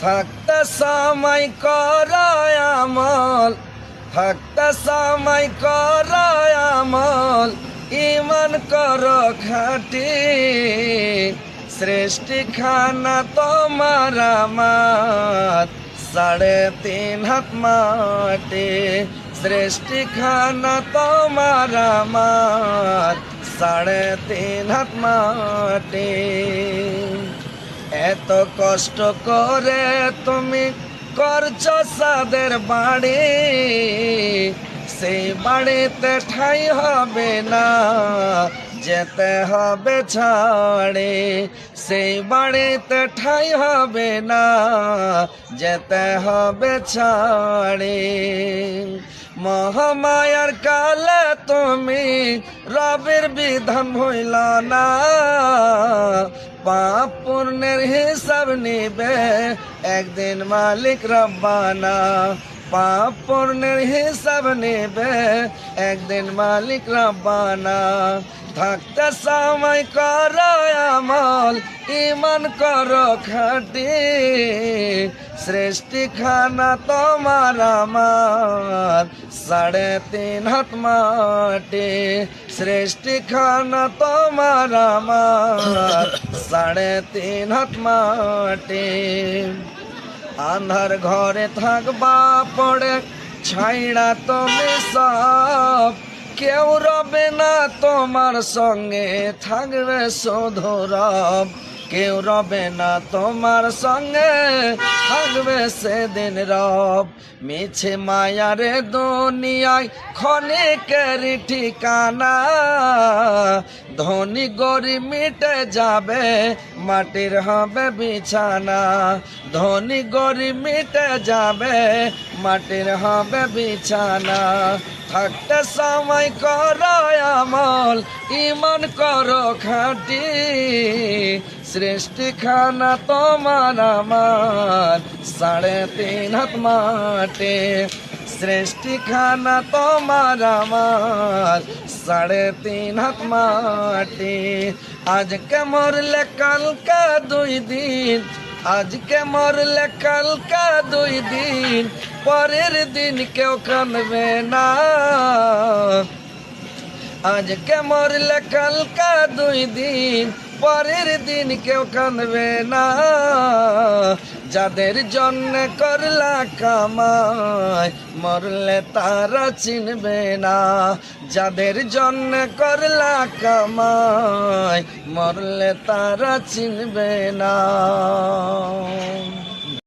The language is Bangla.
থাকতে সময় করায় আমল, থাকতে সময় করায় ইমান কর খাটি সৃষ্টি খানা তোমার আমার। সাড়ে তিন হাত মাটি সৃষ্টি খানা তোমার আমার। সাড়ে তিন হাত মাটি। এত কষ্ট করে তুমি করছ সাদের বাড়ি। সেই বাড়িতে ঠাই হবে না, যেতে হবে ছাড়ে সেই বাড়িতে ঠাই হবে না, যেতে হবে ছাড়ে মহামায়ার কালে তুমি রবের বিধান হইল না পাপ পূর্ণের হিসাব নিবে, একদিন মালিক রব্বানা। পাপ পুণ্যের হিসাব নেবে, একদিন মালিক রব্বানা। থাকতে সময় কর আমল ইমান কর খাটি। সৃষ্টি খানা তোমার আমার। সাড়ে তিন হাত মাটি সৃষ্টি খানা তোমার আমার। সাড়ে তিন হাত মাটি। আন্ধার ঘরে থাকবা পড়ে, ছাইড়া তুমি সব। কেউ রবে না তোমার সঙ্গে, থাকবে শুধু রব। কেউ রবে না তোমার সঙ্গে, থাকবে সেদিন রব। মিছে মায়ারে দুনিয়ায় ক্ষণিকের ঠিকানা, ধনী গরিব মিটে যাবে, মাটির হবে বিছানা। ধনী গরিব মিটে যাবে, মাটির হবে বিছানা। থাকতে সময় করো আমল, ইমান করো খাটি। সৃষ্টি খানা তোমার আমার, সাড়ে তিন হাত মাটি সৃষ্টি খানা তোমার আমার, সাড়ে তিন হাত মাটি আজকে মরলে কালকে দুই দিন, আজকে মরলে কালকে দুই দিন, পরের দিন কেউ কানবে না। আজকে মরলে কালকে দুই দিন পরের দিন কেউ কাঁদবে না। যাদের জন্য করলা কামাই, মরলে তারা চিনবে না। যাদের জন্য করলা কামাই, মরলে তারা চিনবে না।